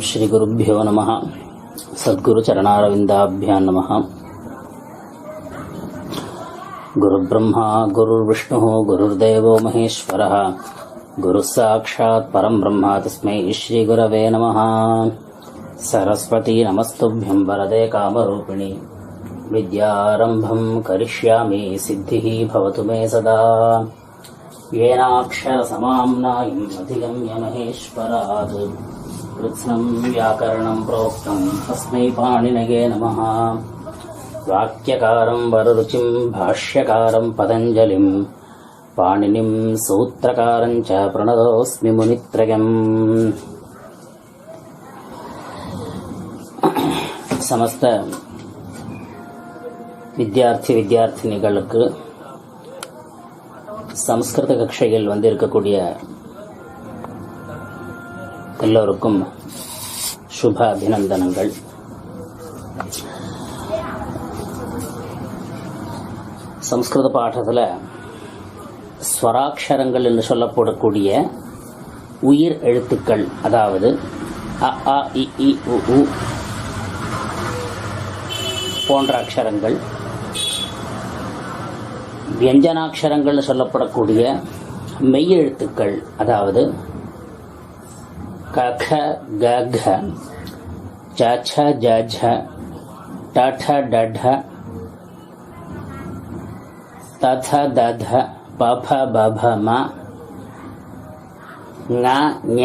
శ్రీ గురుభ్యో నమ. సద్గురు చరణారవిందాభ్యాం నమ. గురుబ్రహ్మ గురుర్విష్ణు గురుర్దేవో మహేశ్వర. గురుసాక్షాత్ పరం బ్రహ్మ తస్మై శ్రీ గురవే నమ. సరస్వతి నమస్తుభ్యం వరదే కామరూపిణి. విద్యారంభం కరిష్యామి సిద్ధి భవతు మే సదా. येनाक्षरसमाम्नायम् अधिगम्य महेश्वरात् कृत्स्नं व्याकरणं प्रोक्तं तस्मै पाणिनये नमः वाक्यकारं वररुचिं भाष्यकारं पतञ्जलिं पाणिनिं सूत्रकारं च प्रणतोऽस्मि मुनित्रयम् समस्त வித்யார்த்தி வித்யார்த்தினிகளுக்கு சம்ஸ்கிருத கக்ஷையில் வந்திருக்கக்கூடிய எல்லோருக்கும் சுப அபிநந்தனங்கள். சம்ஸ்கிருத பாடத்தில் ஸ்வராட்சரங்கள் என்று சொல்லப்படக்கூடிய உயிர் எழுத்துக்கள் அதாவது அ ஆ இ இ உ உ போன்ற அக்ஷரங்கள் வியஞ்சனாட்சரங்கள் சொல்லப்படக்கூடிய மெய் எழுத்துக்கள் அதாவது க க க க ச ச ஜ ஜ ட ட ட ட தத தத பப பப ம ங ஞ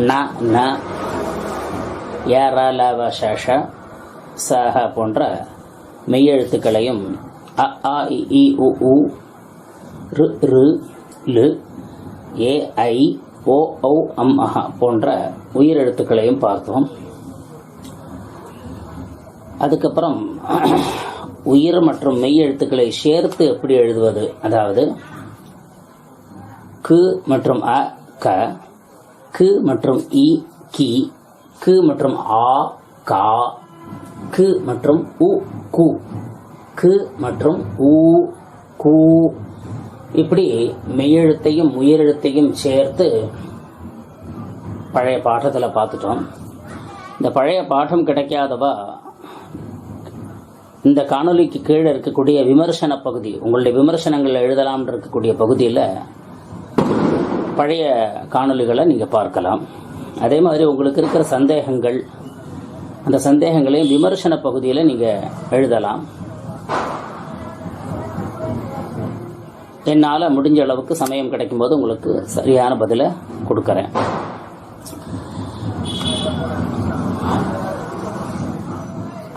ந ந ஏரலவசஷ சஹ போன்ற மெய்யெழுத்துக்களையும் அ ஆ இ இ உ உ ரு ரு லு ஏஐ ஓ ஔ அம் அஹா போன்ற உயிரெழுத்துக்களையும் பார்த்தோம். அதுக்கப்புறம் உயிர் மற்றும் மெய் எழுத்துக்களை சேர்த்து எப்படி எழுதுவது? அதாவது கு மற்றும் அ க கு மற்றும் இ கி கு மற்றும் ஆ கா கு மற்றும் உ கு கு மற்றும் உ கு இப்படி மெய்யெழுத்தையும் உயிரெழுத்தையும் சேர்த்து பழைய பாடத்தில் பார்த்துட்டோம். இந்த பழைய பாடம் கிடைக்காதவா? இந்த காணொலிக்கு கீழே இருக்கக்கூடிய விமர்சன பகுதி உங்களுடைய விமர்சனங்கள் எழுதலாம் இருக்கக்கூடிய பகுதியில் பழைய காணொலிகளை நீங்கள் பார்க்கலாம். அதே மாதிரி உங்களுக்கு இருக்கிற சந்தேகங்கள் அந்த சந்தேகங்களையும் விமர்சன பகுதியில் நீங்கள் எழுதலாம். என்னால் முடிஞ்ச அளவுக்கு சமயம் கிடைக்கும்போது உங்களுக்கு சரியான பதிலை கொடுக்குறேன்.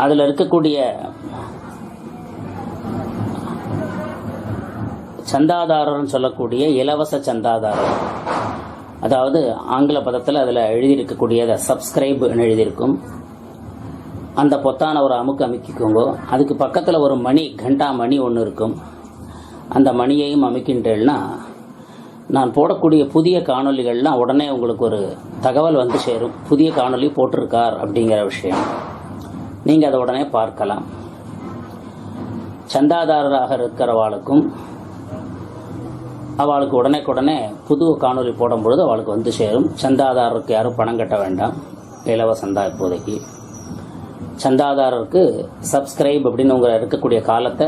அதில் இருக்கக்கூடிய சந்தாதாரர்னு சொல்லக்கூடிய இலவச சந்தாதாரர் அதாவது ஆங்கில பதத்தில் அதில் எழுதியிருக்கக்கூடிய சப்ஸ்கிரைப் எழுதியிருக்கும். அந்த பொத்தான ஒரு அமுக்கு அமுக்கிக்கோங்கோ. அதுக்கு பக்கத்தில் ஒரு மணி கண்டா மணி ஒன்று இருக்கும். அந்த மணியையும் அமைக்கின்றேன்னா நான் போடக்கூடிய புதிய காணொலிகள்லாம் உடனே உங்களுக்கு ஒரு தகவல் வந்து சேரும். புதிய காணொலி போட்டிருக்கார் அப்படிங்கிற விஷயம். நீங்கள் அதை உடனே பார்க்கலாம். சந்தாதாரராக இருக்கிறவாளுக்கும் அவளுக்கு உடனே புது காணொலி போடும் பொழுது அவளுக்கு வந்து சேரும். சந்தாதாரருக்கு யாரும் பணம் கட்ட வேண்டாம். இலவசந்தா இப்போதைக்கு. சந்தாதாரருக்கு சப்ஸ்கிரைப் அப்படின்னு உங்களை இருக்கக்கூடிய காலத்தை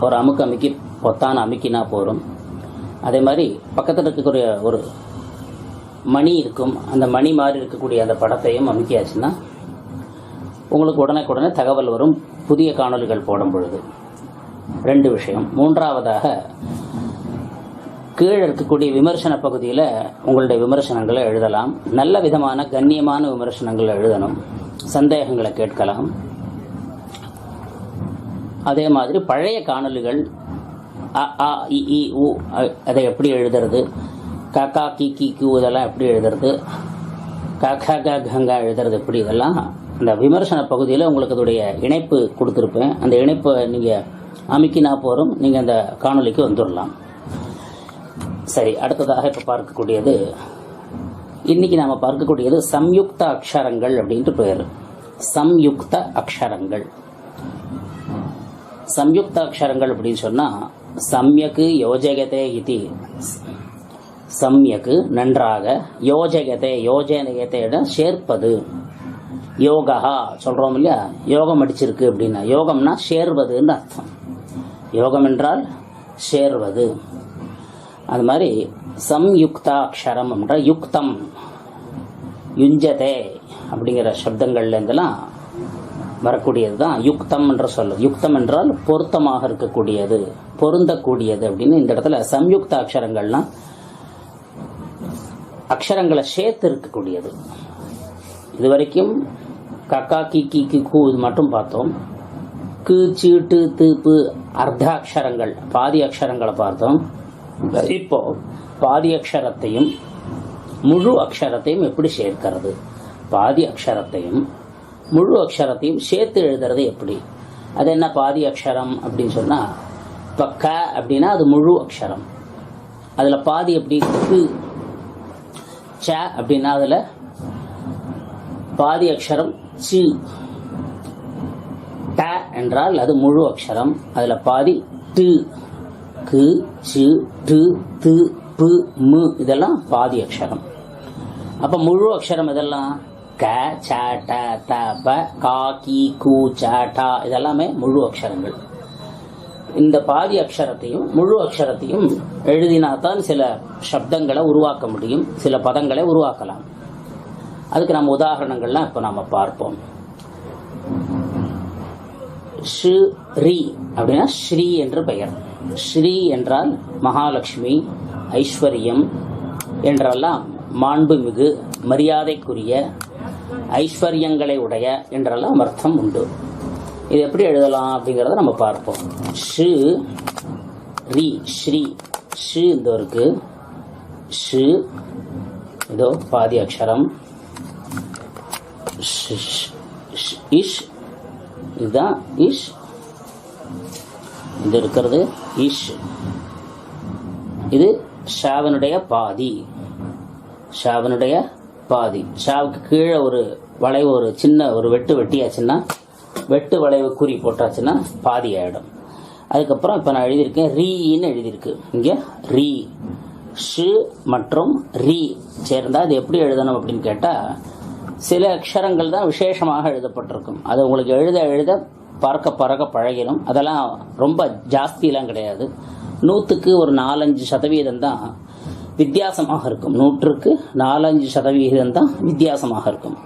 ஒரு அமுக்கு அமுக்கி பொத்தான அமுக்கினா போகிறோம் அதே மாதிரி பக்கத்தில் இருக்கக்கூடிய ஒரு மணி இருக்கும். அந்த மணி மாதிரி இருக்கக்கூடிய அந்த படத்தையும் அமுக்கியாச்சுன்னா உங்களுக்கு உடனே தகவல் வரும். புதிய காணொலிகள் போடும் பொழுது. ரெண்டு விஷயம். மூன்றாவதாக கீழே இருக்கக்கூடிய விமர்சன பகுதியில் உங்களுடைய விமர்சனங்களை எழுதலாம். நல்ல விதமான கண்ணியமான விமர்சனங்களை எழுதணும். சந்தேகங்களை கேட்கலாம். அதே மாதிரி பழைய காணொலிகள் அ ஆ இ இ உ அதை எப்படி எழுதுறது? கக்கா கி கி கியூ இதெல்லாம் எப்படி எழுதுறது? க க க கங்கா எழுதுறது எப்படி? இதெல்லாம் அந்த விமர்சன பகுதியில் உங்களுக்கு அதோடைய இணைப்பு கொடுத்துருப்பேன். அந்த இணைப்பை நீங்கள் அமுக்கினா போகிறோம் நீங்கள் அந்த காணொலிக்கு வந்துடலாம் சரி அடுத்ததாக இப்போ பார்க்கக்கூடியது இன்னைக்கு நாம் பார்க்கக்கூடியது சம்யுக்த அக்ஷரங்கள் அப்படின்ட்டு பெயர் சம்யுக்த அக்ஷரங்கள். சம்யுக்த அக்ஷரங்கள் அப்படின்னு சொன்னால் சம்யக்கு யோஜகதே இது. சம்யக்கு நன்றாக யோஜகத்தை யோஜனகத்தை சேர்ப்பது. யோகா சொல்கிறோம் இல்லையா? யோகம் அடிச்சிருக்கு அப்படின்னா யோகம்னா சேர்வதுன்னு அர்த்தம். யோகம் என்றால் சேர்வது. அது மாதிரி சம்யுக்தாட்சரம் என்ற யுக்தம். யுஞ்சதே அப்படிங்கிற சப்தங்கள்லேருந்தெல்லாம் வரக்கூடியது தான் யுக்தம் என்று சொல்லும் யுக்தம் என்றால் பொருத்தமாக இருக்கக்கூடியது பொருந்தக்கூடியது அப்படின்னு இந்த இடத்துல சம்யுக்த அக்ஷரங்கள்லாம் அக்ஷரங்களை சேர்த்து இருக்கக்கூடியது. இது வரைக்கும் கக்கா கி கி கி கூ இது மட்டும் பார்த்தோம். கு சீட்டு தீப்பு அர்த்தாட்சரங்கள் பாதி அக்ஷரங்களை பார்த்தோம். இப்போ பாதி அக்ஷரத்தையும் முழு அக்ஷரத்தையும் எப்படி சேர்க்கிறது? பாதி அக்ஷரத்தையும் முழு அக்ஷரத்தையும் சேர்த்து எழுதுறது எப்படி? அது என்ன பாதி அக்ஷரம் அப்படின்னு சொன்னால் இப்போ க அப்படின்னா அது முழு அக்ஷரம். அதில் பாதி எப்படி? கு ச அப்படின்னா அதில் பாதி அக்ஷரம் சி. ட என்றால் அது முழு அக்ஷரம். அதில் பாதி டு கு சி டு து பு மு இதெல்லாம் பாதி அக்ஷரம். அப்போ முழு அக்ஷரம் இதெல்லாம் க ச ட த ப கா கி கு ச இதெல்லாமே முழு அக்ஷரங்கள். இந்த பாதி அக்ஷரத்தையும் முழு அக்ஷரத்தையும் எழுதினாதான் சில சப்தங்களை உருவாக்க முடியும் சில பதங்களை உருவாக்கலாம். அதுக்கு நம்ம உதாரணங்கள்லாம் இப்போ நம்ம பார்ப்போம். ஸ்ரீ அப்படின்னா ஸ்ரீ என்று பெயர். ஸ்ரீ என்றால் மகாலட்சுமி ஐஸ்வர்யம் என்றெல்லாம் மாண்புமிகு மரியாதைக்குரிய ஐஸ்வர்யங்களை உடைய என்றெல்லாம் அர்த்தம் உண்டு. இது எப்படி எழுதலாம் அப்படிங்கிறத நம்ம பார்ப்போம். ஷு ரி ஸ்ரீ. ஷு இந்த இருக்கு? ஷு இதோ பாதி அக்ஷரம். ஷ், இஷ். இதுதான் இஷ். இது இருக்கிறது இஷ். இது ஷாவனுடைய பாதி. ஷாவனுடைய பாதி. ஷாவுக்கு கீழே ஒரு வளைவு ஒரு சின்ன ஒரு வெட்டு வெட்டியாச்சுன்னா வெட்டு வளைவு குறி போட்டாச்சுன்னா பாதி ஆகிடும் அதுக்கப்புறம் இப்போ நான் எழுதியிருக்கேன் ரீன்னு எழுதியிருக்கு. இங்கே ரீ. ஷு மற்றும் ரீ சேர்ந்தால் அது எப்படி எழுதணும் அப்படின்னு கேட்டால் சில அக்ஷரங்கள் தான் விசேஷமாக எழுதப்பட்டிருக்கும். அது உங்களுக்கு எழுத எழுத பறக்க பறக்க பழகிடும் அதெல்லாம் ரொம்ப ஜாஸ்தியெலாம் கிடையாது. நூற்றுக்கு ஒரு நாலஞ்சு சதவீதம் தான் வித்தியாசமாக இருக்கும். நூற்றுக்கு நாலஞ்சு சதவிகிதம் தான் வித்தியாசமாக இருக்கும்.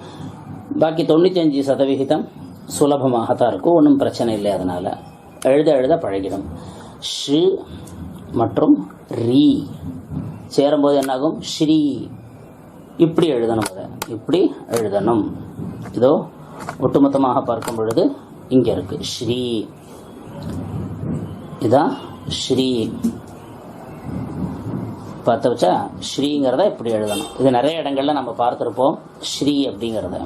பாக்கி தொண்ணூத்தஞ்சு சதவிகிதம் சுலபமாக தான் இருக்கும். ஒன்றும் பிரச்சனை இல்லை அதனால். எழுத எழுத பழகிடும். ஷு மற்றும் ரீ. சேரும்போது என்னாகும்? ஸ்ரீ. இப்படி எழுதணும் அதை. இப்படி எழுதணும். இதோ ஒட்டுமொத்தமாக பார்க்கும் பொழுது இங்கே இருக்குது ஸ்ரீ. இதான் ஸ்ரீ. பார்த்து வச்சா ஸ்ரீங்கிறத இப்படி எழுதணும். இது நிறைய இடங்கள்ல நம்ம பார்த்துருப்போம் ஸ்ரீ அப்படிங்கிறத.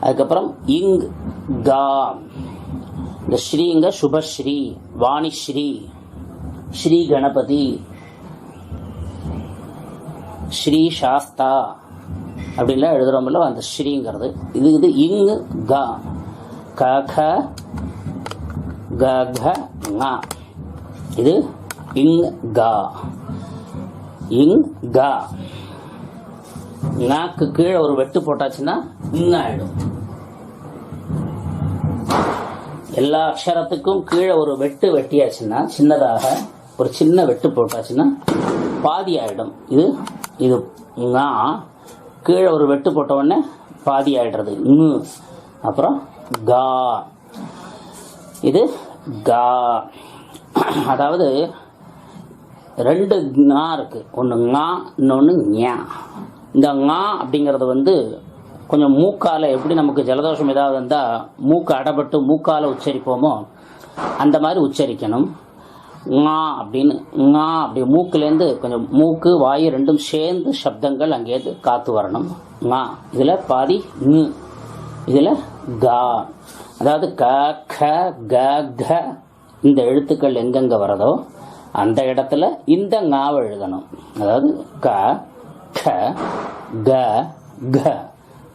அதுக்கப்புறம் இங் கா. இந்த ஸ்ரீங்க சுபஸ்ரீ வாணிஸ்ரீ ஸ்ரீ கணபதி ஸ்ரீ சாஸ்தா அப்படின்லாம் எழுதுறோம்ல அந்த ஸ்ரீங்கிறது. இது இது இங் கா. க க க க இது இங் கா. இங் கா நாக்கு கீழே ஒரு வெட்டு போட்டாச்சுன்னா இங் ஆயிடும் எல்லா அக்ஷரத்துக்கும் கீழே ஒரு வெட்டு வெட்டியாச்சுன்னா சின்னதாக ஒரு சின்ன வெட்டு போட்டாச்சுன்னா பாதி ஆயிடும் இது இது ஙா கீழே ஒரு வெட்டு போட்ட உடனே பாதி ஆயிடுறது அப்புறம் கா. இது கா. அதாவது ரெண்டு ஞா இருக்கு. ஒன்று ஞா இன்னொன்று ஞா. இந்த ஞா அப்படிங்கிறது வந்து கொஞ்சம் மூக்கால எப்படி நமக்கு ஜலதோஷம் ஏதாவது இருந்தால் மூக்கு அடப்பட்டு மூக்கால உச்சரிப்போமோ அந்த மாதிரி உச்சரிக்கணும். ஞா அப்படின்னு ஞா அப்படி மூக்குலேருந்து கொஞ்சம் மூக்கு வாயு ரெண்டும் சேர்ந்து சப்தங்கள் அங்கேருந்து காத்து வரணும். ஞா. இதில் பாதி ஙு இதில் கா. அதாவது க க க க. இந்த எழுத்துக்கள் எங்கெங்கே வரதோ அந்த இடத்துல இந்த ஞாவை எழுதணும். அதாவது க க க க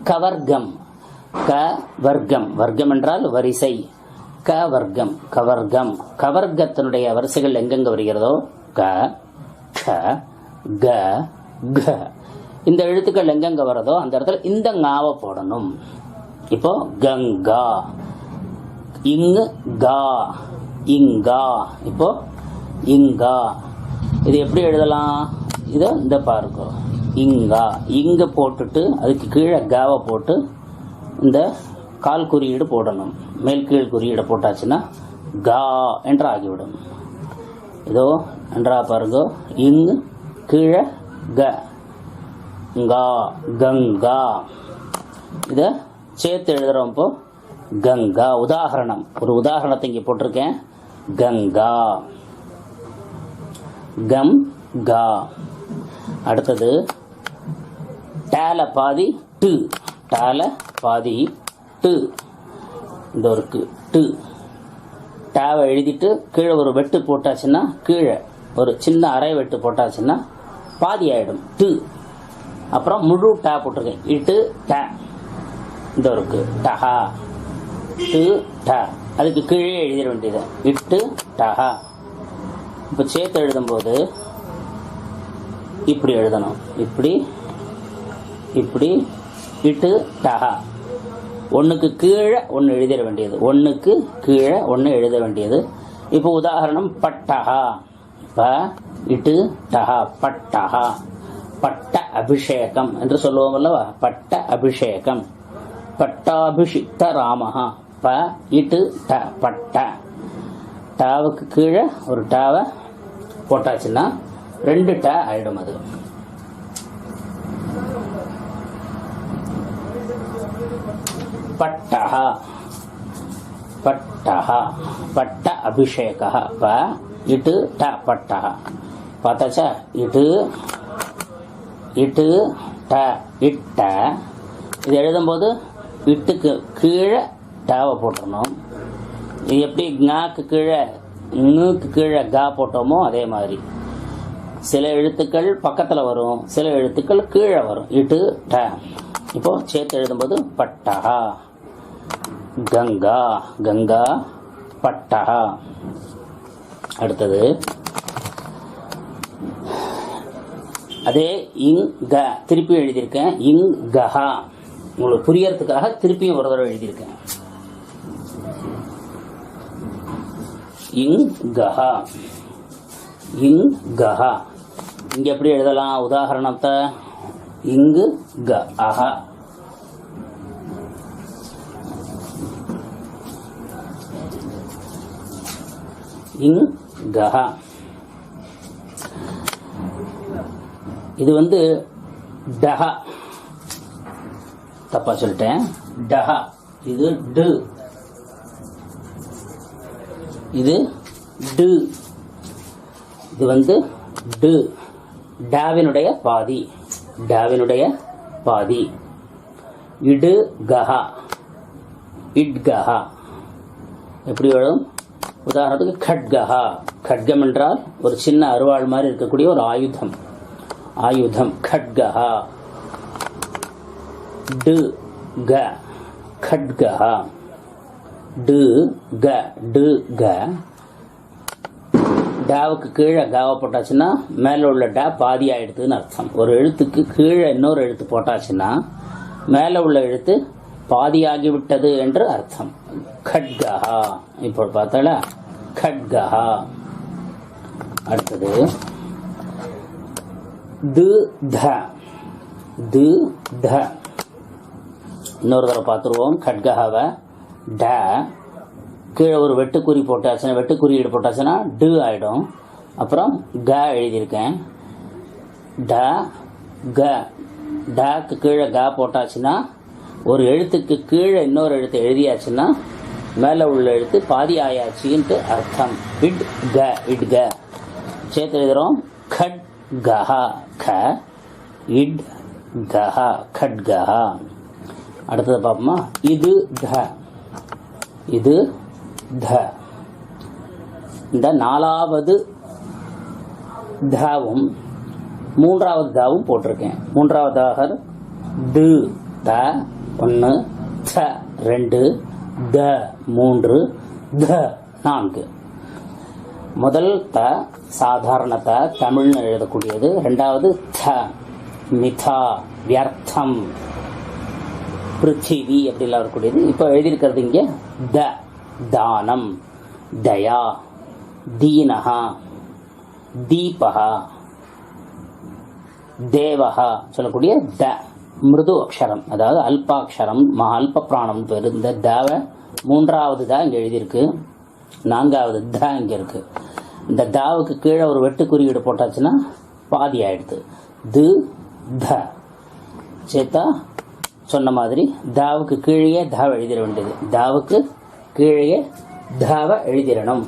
கவர்க்கம். க வர்க்கம். வர்க்கம் என்றால் வரிசை. க வர்க்கம். கவர்க்கம். கவர்க்கத்தினுடைய வரிசைகள் எங்கெங்க வருகிறதோ? க க க க. இந்த எழுத்துக்கள் எங்கெங்க வரதோ அந்த இடத்துல இந்த ஞாவை போடணும். இப்போ கங்கா. இங்கு கா. இங்கா. இப்போ இங்கா. இது எப்படி எழுதலாம்? இதை இந்த பாருங்க. இங்கா. இங்கே போட்டுட்டு அதுக்கு கீழே காவை போட்டு இந்த கால் குறியீடு போடணும். மேல் கீழ் குறியீடு போட்டாச்சுன்னா கா என்று ஆகிவிடும். இதோ நன்றா பாருங்க. இங் கீழே க. கா கங்கா. இதை சேர்த்து எழுதுகிறோம் இப்போ. கங்கா. உதாகரணம். ஒரு உதாரணத்தை இங்கே போட்டிருக்கேன். கங்கா. கம் கா. அடுத்தது டேல பாதி டு. டேல பாதி டு. இந்த ஒரு டு. டேவை எழுதிட்டு கீழே ஒரு வெட்டு போட்டாச்சுன்னா கீழே ஒரு சின்ன அரை வெட்டு போட்டாச்சுன்னா பாதி ஆகிடும் டு. அப்புறம் முழு டே போட்டிருக்கேன் இட்டு டே. இந்த இருக்கு டஹா. டு ட. அதுக்கு கீழே எழுதிட வேண்டியது இட்டு டஹா. இப்போ சேர்த்து எழுதும்போது இப்படி எழுதணும். இப்படி இப்படி இட்டு டஹா. ஒன்றுக்கு கீழே ஒன்று எழுதிட வேண்டியது. ஒன்றுக்கு கீழே ஒன்று எழுத வேண்டியது. இப்போ உதாரணம் பட்டஹா. ப இட்டு டஹா பட்டஹா. பட்ட அபிஷேகம் என்று சொல்லுவோம் அல்லவா? பட்ட அபிஷேகம். பட்டாபிஷிக்த ராமஹா. ப இட்டு ட பட்ட. டாவுக்கு கீழே ஒரு டாவை போட்டாச்சுன்னா ரெண்டு ட ஆயிடும் அது. பட்டஹ. பட்டஹ. பட்ட அபிஷேக ப இட்டு ட பட்டஹ. பார்த்தாச்சா? இட்டு இட்டு ட இட்ட. இது எழுதும்போது இட்டுக்கு கீழே டாவை போட்டுறணும். இது எப்படி? ஞாக்கு கீழே ங்குக்கு கீழே கா போட்டோமோ அதே மாதிரி. சில எழுத்துக்கள் பக்கத்தில் வரும் சில எழுத்துக்கள் கீழே வரும். இட்டு ட இப்போ சேர்த்து எழுதும்போது பட்டஹா கங்கா. கங்கா பட்டஹா அடுத்தது. அதே இங் க. திருப்பி எழுதியிருக்கேன். இங் கஹா. உங்களுக்கு புரியறதுக்காக திருப்பியும் ஒரு தடவை எழுதியிருக்கேன். இங்கஹா இங் கஹா இங்க எப்படி எழுதலாம்? உதாரணத்தை இங்கு க அஹா. இங் கஹா இது வந்து டஹா. தப்பா சொல்லிட்டேன். டஹா. இது டு. இது டு. இது வந்து டு. டாவினுடைய பாதி. டாவினுடைய பாதி. இடு கஹா இட்கஹா. எப்படி வரும்? உதாரணத்துக்கு கட்கஹா. கட்கம் என்றால் ஒரு சின்ன அருவாள் மாதிரி இருக்கக்கூடிய ஒரு ஆயுதம். ஆயுதம். கட்கஹா. டு. க. கட்கஹா. டு க டு க. டாவுக்கு கீழே காவை போட்டாச்சுன்னா மேலே உள்ள டா பாதி ஆயிடுதுன்னு அர்த்தம். ஒரு எழுத்துக்கு கீழே இன்னொரு எழுத்து போட்டாச்சுன்னா மேலே உள்ள எழுத்து பாதியாகிவிட்டது என்று அர்த்தம். கட்கஹா. இப்போ பார்த்தால கட்கஹா. அடுத்தது து த. து த. இன்னொரு தடவை பார்த்துருவோம் கட்கஹாவை. ட கீழே ஒரு வெட்டுக்குறி போட்டாச்சுன்னா வெட்டுக்குறியீடு போட்டாச்சுன்னா டு ஆகிடும் அப்புறம் க எழுதியிருக்கேன். ட க. டாக்கு கீழே க போட்டாச்சுன்னா ஒரு எழுத்துக்கு கீழே இன்னொரு எழுத்து எழுதியாச்சுன்னா மேலே உள்ள எழுத்து பாதி ஆயாச்சுன்ட்டு அர்த்தம். இட் க இட் க. சேர்த்து எழுதுகிறோம் கட் கஹா க. இட் கஹா கட் கஹா அடுத்தது பார்ப்போமா? இது க. இது த. இந்த நாலாவது தாவும் மூன்றாவது தாவும் போட்டிருக்கேன். மூன்றாவதாக து த ஒன்று த ரெண்டு த மூன்று த நான்கு. முதல் த சாதாரண த தமிழ்னு எழுதக்கூடியது. ரெண்டாவது த மிதா வியர்த்தம். பிருத்திவி அப்படிலாம் வரக்கூடியது. இப்போ எழுதியிருக்கிறது இங்கே த தானம் தயா தீனகா தீபகா தேவகா சொல்லக்கூடிய த மிருது அக்ஷரம். அதாவது அல்பாட்சரம் ம அல்ப பிராணம் பேர் இந்த தவ மூன்றாவது தான் இங்கே எழுதியிருக்கு. நான்காவது த இங்கே இருக்கு. இந்த தாவுக்கு கீழே ஒரு வெட்டு குறியீடு போட்டாச்சுன்னா பாதி ஆயிடுது. து த. சேத்தா சொன்ன மாதிரி தாவுக்கு கீழே தாவ எழுதிட வேண்டியது. தாவுக்கு கீழே தாவ எழுதிடணும்.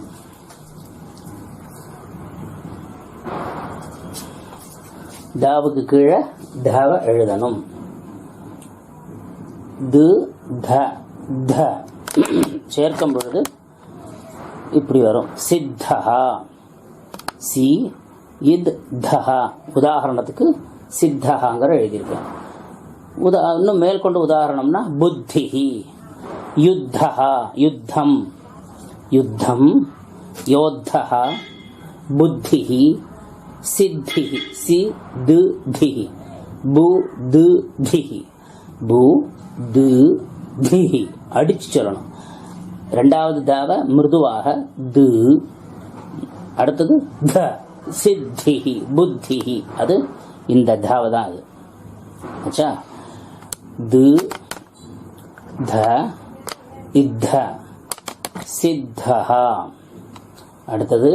தாவுக்கு கீழே தாவ எழுதணும். து த த. சேர்க்கும் பொழுது இப்படி வரும். சித்தஹா சி இத் தஹா உதாரணத்துக்கு சித்தஹாங்கிற எழுதியிருக்கேன். உதா இன்னும் மேற்கொண்டு உதாரணம்னா புத்திஹி. யுத்தா யுத்தம். யுத்தம் யோத்தா புத்திஹி சித்திஹி சி து திஹி பு து திஹி பு து திஹி அடிச்சு சொல்லணும். ரெண்டாவது தாவ மிருதுவாக து. அடுத்தது த. சித்திஹி புத்திஹி. அது இந்த தாவ தான் அது. ஆச்சா து த இத்த சித்தஹா. அடுத்தது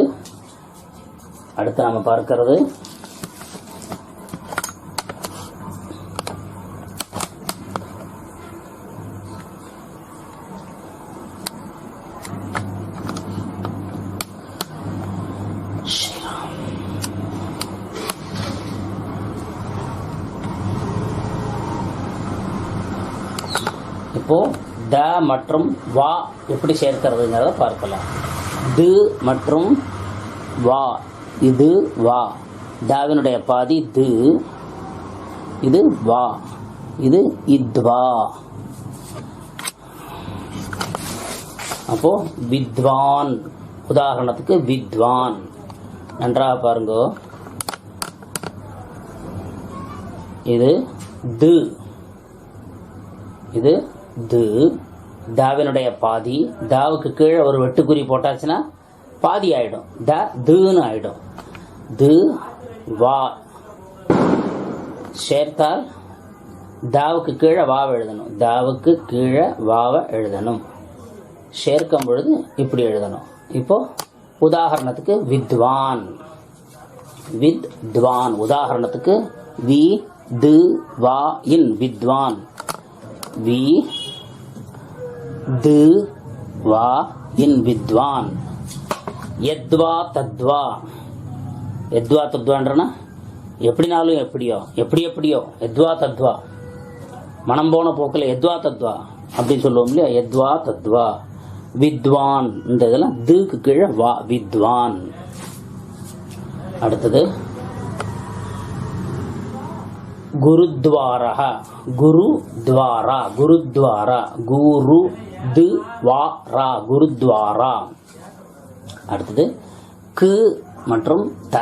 அடுத்து நாம் பார்க்கிறது இப்போ த மற்றும் வா எப்படி சேர்க்கிறதுங்கிறத பார்க்கலாம். து மற்றும் வா. இது வா. தாவினுடைய பாதி து. இது வா. இது இத்வா. அப்போ வித்வான். உதாரணத்துக்கு வித்வான். நன்றாக பாருங்க. இது து. இது து. தாவினுடைய பாதி தாவுக்கு கீழே ஒரு வெட்டுக்குறி போட்டாச்சுன்னா பாதி ஆயிடும். த துன்னு ஆயிடும். து வா. சேர்த்தால் தாவுக்கு கீழே வாவை எழுதணும். தாவுக்கு கீழே வாவை எழுதணும். சேர்க்கும் பொழுது இப்படி எழுதணும். இப்போ உதாரணத்துக்கு வித்வான். வித் துவான் உதாரணத்துக்கு வி து வா இன். வித்வான். வி து வா இன் வித்வான். எத்வா தத்வா. எத்வா தத்வான்றனா? எப்படினாலும் எப்படியோ எப்படி எப்படியோ. எத்வா தத்வா. மனம் போன போக்கில் எத்வா தத்வா. அப்படின்னு சொல்லுவோம் இல்லையா? எத்வா தத்வா. வித்வான். இந்த இதெல்லாம் துக்கு கீழே வா வித்வான். அடுத்தது. குருத்வாரா குருத்வாரா குருத்வாரா. குரு து வா ரா குருத்வாரா. அடுத்தது கு மற்றும் த.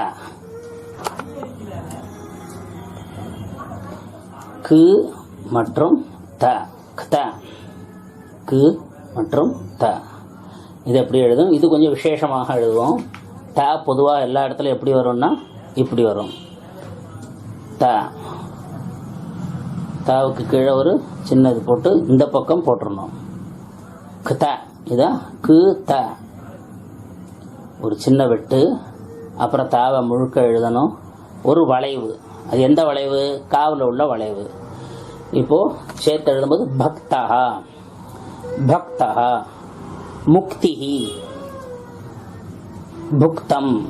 கு மற்றும் த. த கு மற்றும் த. இது எப்படி எழுதும்? இது கொஞ்சம் விசேஷமாக எழுதுவோம். த பொதுவாக எல்லா இடத்துலையும் எப்படி வரும்னா இப்படி வரும். த. தாவுக்கு கீழே ஒரு சின்னது போட்டு இந்த பக்கம் போட்டுருணும் கத. இதா? கு த ஒரு சின்ன வெட்டு அப்புறம் தாவை முழுக்க எழுதணும். ஒரு வளைவு. அது எந்த வளைவு? காவில் உள்ள வளைவு. இப்போது சேர்த்து எழுதும்போது பக்தா. பக்தா. முக்திஹி. புக்தம்.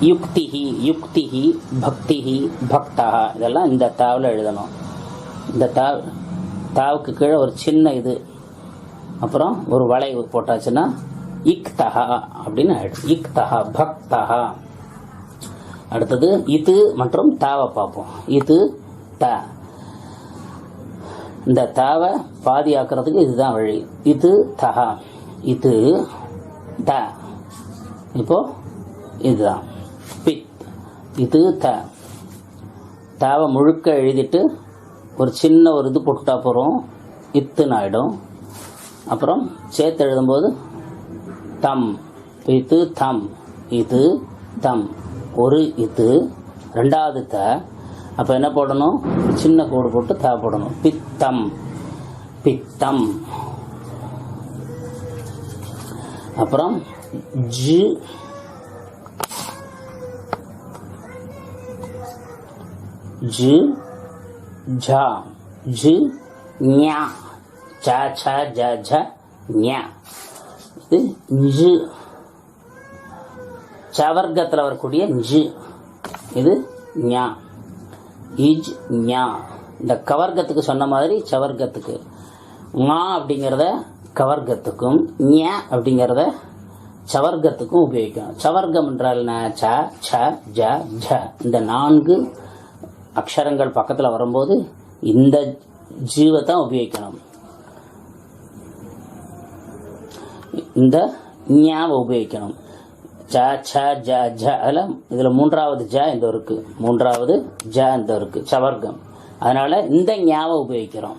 யுக்திஹி. யுக்திஹி. பக்திஹி. பக்தா. இதெல்லாம் இந்த தாவில் எழுதணும். இந்த டால் தாவுக்கு கீழே ஒரு சின்ன இது. அப்புறம் ஒரு வளைவு போட்டாச்சுன்னா இக் தஹா அப்படின்னு ஆயிடும். பக் தஹா அடுத்தது இது மற்றும் தாவை பார்ப்போம். இது த. இந்த தாவை பாதி ஆக்கிறதுக்கு இதுதான் வழி. இது தஹா. இது த. இப்போ இதுதான். பித். இது த. தாவை முழுக்க எழுதிட்டு ஒரு சின்ன ஒரு இது போட்டுட்டா போகிறோம் இத்துன்னு ஆகிடும் அப்புறம் சேர்த்து எழுதும்போது தம். இது தம். இது தம். ஒரு இது. ரெண்டாவது த. அப்போ என்ன போடணும்? சின்ன கோடு போட்டு த போடணும். பித்தம். பித்தம். அப்புறம் ஜி. ஜி. ஜா ஜி ஞா ச ச ஜ ஜ ஞா. இது ஜு. சவர்க்கத்தில் வரக்கூடிய ஜி. இது ஞா. இஜ் ஞா. இந்த கவர்க்கத்துக்கு சொன்ன மாதிரி சவர்க்கத்துக்கு. மா அப்படிங்கிறத கவர்க்கத்துக்கும் ஞா அப்படிங்கிறத சவர்க்கத்துக்கும் உபயோகிக்கணும் சவர்க்கம் என்றால் ச ச ஜ ஜ. இந்த நான்கு அக்ஷரங்கள் பக்கத்தில் வரும்போது இந்த ஜீவை தான் உபயோகிக்கணும். இந்த ஞாவை உபயோகிக்கணும். ச ச ஜ ஜ அதில் இதில் மூன்றாவது ஜ இந்த இருக்கு? மூன்றாவது ஜ இந்த இருக்கு? சவர்க்கம். அதனால் இந்த ஞாவை உபயோகிக்கிறோம்.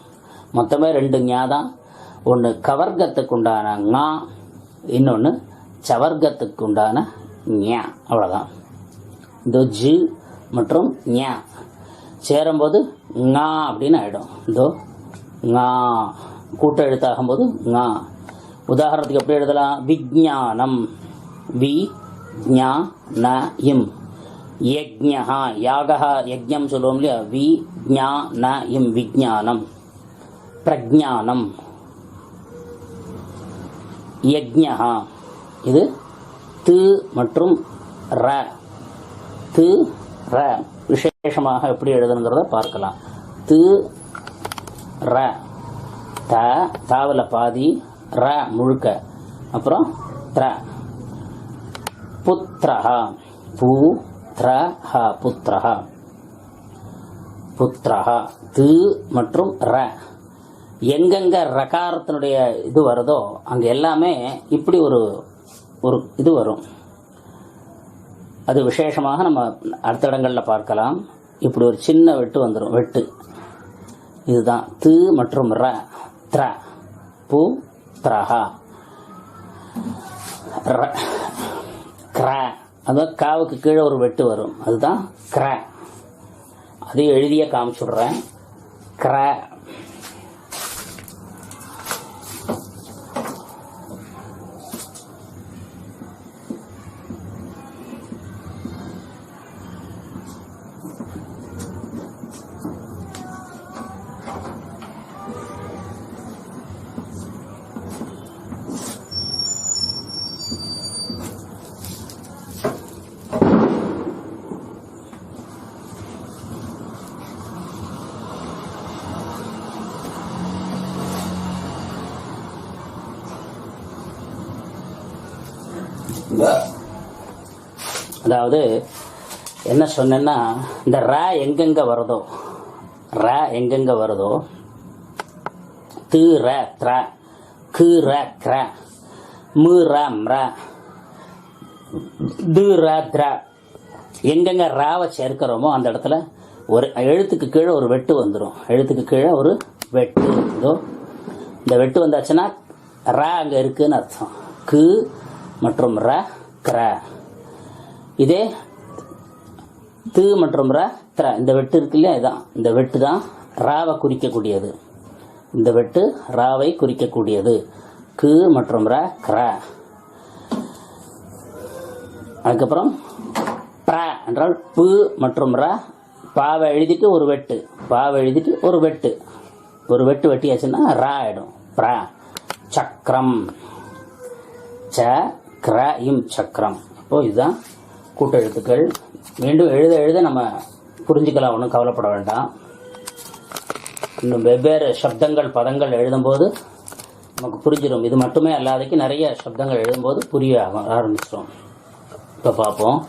மொத்தமே ரெண்டு ஞா தான். ஒன்று கவர்க்கத்துக்கு உண்டான ஞா இன்னொன்று சவர்க்கத்துக்கு உண்டான ஞா. அவ்வளோதான் இந்த ஜி மற்றும் ஞா. சேரும்போது ஞா அப்படின்னு ஆகிடும் இதோ ஞா கூட்ட எழுத்தாகும்போது ஞா உதாரணத்துக்கு எப்படி எழுதலாம்? விஜானம் வி ஜா ந இம் யஜ்ஞா யாகா யஜ்ஞம் சொல்லுவோம் இல்லையா? வி ஞா ந இம் விஜானம் பிரஜானம் யஜ்ஞா இது து மற்றும் ர. து ர. விசேஷமாக எப்படி எழுதணுங்கிறத பார்க்கலாம். து ர த தாவில் பாதி ர முழுக்க. அப்புறம் த்ர. புத்திரஹா. பூ த்ர ஹ புத்திரஹா. புத்திரஹா. து மற்றும் ர. எங்கெங்க ரகாரத்தினுடைய இது வருதோ அங்க எல்லாமே இப்படி ஒரு ஒரு இது வரும். அது விசேஷமாக நம்ம அடுத்த இடங்களில் பார்க்கலாம். இப்படி ஒரு சின்ன வெட்டு வந்துடும் வெட்டு. இதுதான். து மற்றும் ர. த்ர. பு. த்ரஹா. ர. கிர. அதுதான் காவுக்கு கீழே ஒரு வெட்டு வரும். அதுதான் கிர. அதையும் எழுதிய காமிச்சுடுறேன். கிர. அதாவது என்ன சொன்னேன்னா இந்த ரா எங்கெங்க வருதோ ரா எங்கெங்க வருதோ து ர த்ர கு ர க்ர மு ர ம்ர து ர த்ர எங்கெங்க ராவை சேர்க்கிறோமோ அந்த இடத்துல ஒரு எழுத்துக்கு கீழே ஒரு வெட்டு வந்துடும் எழுத்துக்கு கீழே ஒரு வெட்டு. இதோ இந்த வெட்டு வந்தாச்சுன்னா ர அங்கே இருக்குன்னு அர்த்தம். கு மற்றும் ர க்ர. இதே து மற்றும் ர த்ர. இந்த வெட்டு இருக்கு இல்லையா? இதான். இந்த வெட்டு தான் ராவை குறிக்கக்கூடியது. இந்த வெட்டு ராவை குறிக்கக்கூடியது. கு மற்றும் ர க்ர. அதுக்கப்புறம் ப்ர என்றால் பு மற்றும் ர. பாவை எழுதிட்டு ஒரு வெட்டு. பாவை எழுதிட்டு ஒரு வெட்டு. ஒரு வெட்டு வெட்டியாச்சுன்னா ரா ஆயிடும். ப்ர. சக்கரம் ச கிர இம் சக்கரம் அப்போ இதுதான் கூட்டெழுத்துக்கள். மீண்டும் எழுத எழுத நம்ம புரிஞ்சுக்கலாம் ஒன்றும் கவலைப்பட வேண்டாம். இன்னும் வெவ்வேறு சப்தங்கள் பதங்கள் எழுதும்போது நமக்கு புரிஞ்சிடும். இது மட்டுமே அல்லாதக்கு நிறைய சப்தங்கள் எழுதும்போது புரிய ஆரம்பிச்சிடும். இப்போ பார்ப்போம்.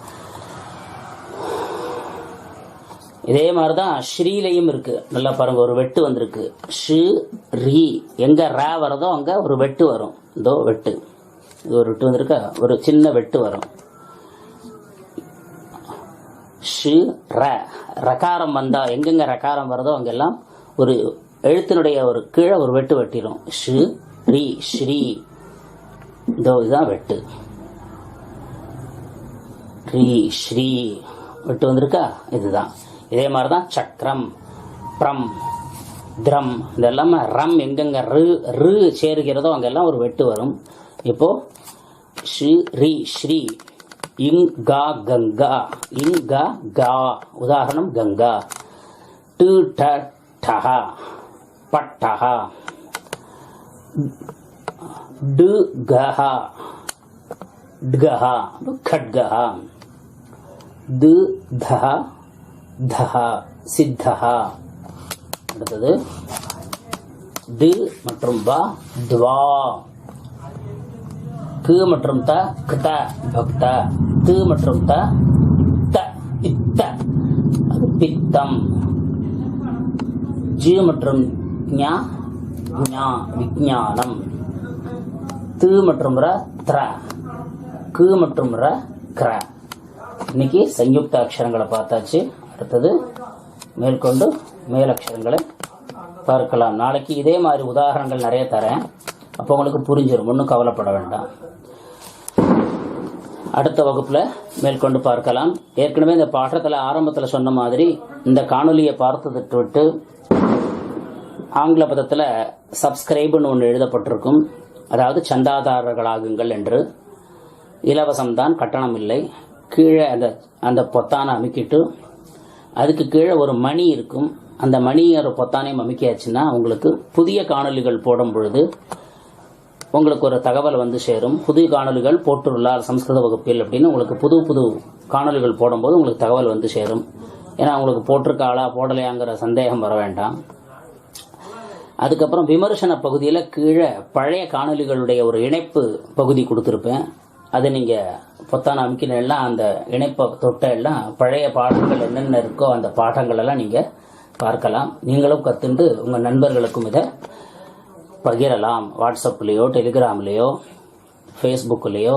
இதே மாதிரி தான் ஸ்ரீலையும் இருக்குது நல்லா பாருங்கள் ஒரு வெட்டு வந்திருக்கு. ஷு ரீ. எங்கே ரா வரதோ அங்கே ஒரு வெட்டு வரும். இதோ வெட்டு. இது ஒரு வெட்டு வந்திருக்கா? ஒரு சின்ன வெட்டு வரும். ஷு ர. ரகாரம் வந்தால் எங்கெங்கே ரகாரம் வருதோ அங்கெல்லாம் ஒரு எழுத்தினுடைய ஒரு கீழே ஒரு வெட்டு வெட்டிடும் ஷு ரி ஸ்ரீ இதோ இதுதான் வெட்டு. ரீ ஸ்ரீ வெட்டு வந்திருக்கா? இதுதான். இதே மாதிரி தான் சக்கரம் ப்ரம் திரம். இதெல்லாம் ரம் எங்கெங்க ரு ரு சேருகிறதோ அங்கெல்லாம் ஒரு வெட்டு வரும். இப்போ ஸ்ரீ ரி ஸ்ரீ இங் கா கங்கா இங் கா கா உதாரணம் கங்கா டு ட டஹ பட்டஹ டு கஹ ட்கஹ खड्गः து தஹ தஹ சித்தஹ அடுத்தது து மற்றும் பா துவா கு மற்றும் த கத பக்த. து மற்றும் த த பித்த அது பித்தம். ஜி மற்றும் ஞா ஞா விஞ்ஞானம் து மற்றும் ர த்ர. கு மற்றும் ர கிர. இன்னைக்கு சயுக்த அக்ஷரங்களை பார்த்தாச்சு. அடுத்தது மேற்கொண்டு மேலக்ஷரங்களை பார்க்கலாம். நாளைக்கு இதே மாதிரி உதாரணங்கள் நிறைய தரேன். அப்போ உங்களுக்கு புரிஞ்சிடும் ஒன்றும் கவலைப்பட வேண்டாம். அடுத்த வகுப்பில் மேற்கொண்டு பார்க்கலாம். ஏற்கனவே இந்த பாடத்தில் ஆரம்பத்தில் சொன்ன மாதிரி இந்த காணொலியை பார்த்ததுட்டு விட்டு ஆங்கில பதத்தில் சப்ஸ்கிரைப்னு ஒன்று எழுதப்பட்டிருக்கும். அதாவது சந்தாதாரர்களாகுங்கள் என்று. இலவசம்தான் கட்டணம் இல்லை. கீழே அந்த அந்த பொத்தானை அமுக்கிட்டு அதுக்கு கீழே ஒரு மணி இருக்கும். அந்த மணியோட பொத்தானையும் அமுக்கியாச்சுன்னா உங்களுக்கு புதிய காணொளிகள் போடும் பொழுது உங்களுக்கு ஒரு தகவல் வந்து சேரும். புதிய காணொலிகள் போட்டுள்ளார் சம்ஸ்கிருத வகுப்பில் அப்படின்னு உங்களுக்கு புது புது காணொலிகள் போடும்போது உங்களுக்கு தகவல் வந்து சேரும். ஏன்னா உங்களுக்கு போட்டிருக்காளா போடலையாங்கிற சந்தேகம் வர வேண்டாம். அதுக்கப்புறம் விமர்சன பகுதியில் கீழே பழைய காணொளிகளுடைய ஒரு இணைப்பு பகுதி கொடுத்துருப்பேன். அதை நீங்கள் பொத்தான அமுக்கினா அந்த இணைப்பை தொட்ட எல்லாம் பழைய பாடங்கள் என்னென்ன இருக்கோ அந்த பாடங்கள் எல்லாம் நீங்கள் பார்க்கலாம். நீங்களும் கற்றுண்டு உங்கள் நண்பர்களுக்கும் இதை பகிரலாம். வாட்ஸ்அப்லேயோ டெலிகிராம்லேயோ ஃபேஸ்புக்லேயோ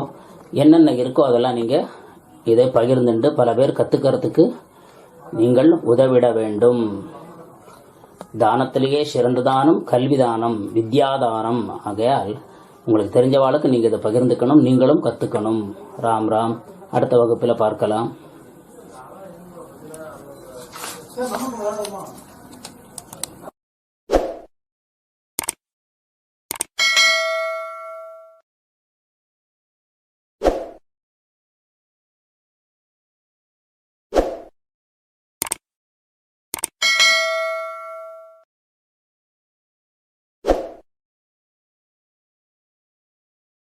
என்னென்ன இருக்கோ அதெல்லாம் நீங்கள் இதை பகிர்ந்துண்டு பல பேர் கற்றுக்கிறதுக்கு நீங்கள் உதவிட வேண்டும். தானத்திலேயே சிறந்த தானம் கல்வி தானம் வித்யாதானம். ஆகையால் உங்களுக்கு தெரிஞ்ச வாழ்க்கை நீங்கள் இதை பகிர்ந்துக்கணும் நீங்களும் கற்றுக்கணும் ராம் ராம். அடுத்த வகுப்பில் பார்க்கலாம்.